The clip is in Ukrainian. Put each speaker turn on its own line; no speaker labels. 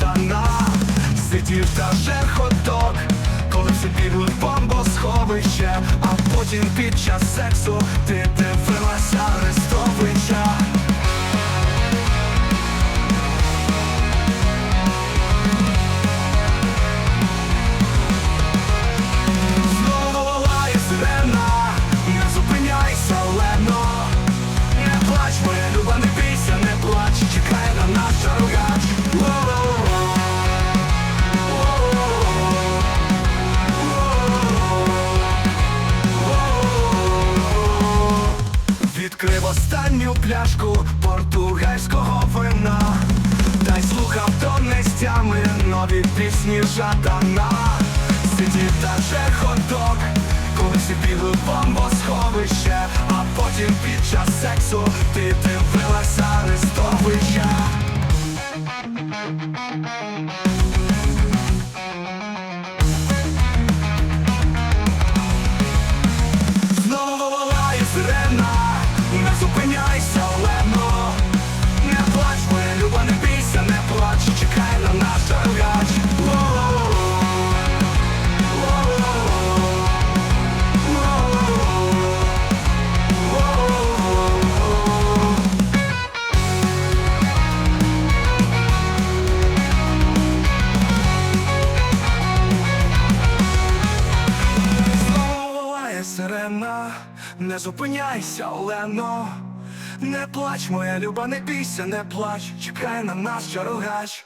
жадана. Сидів та жер хоток, коли всі бігли бомбосховище, а потім під час сексу ти дивилася Арестовича. Пляшку португальського вина. Та й слухав до нестями нові пісні жадана. Сидів та же ходок, коли всі бігли в бомбосховище. А потім під час сексу ти дивилася Арестовича зупиняйся, Олено не зупиняйся, Олено. Не плач, моя люба, не бійся, не плач, чекай на нас, чаругач!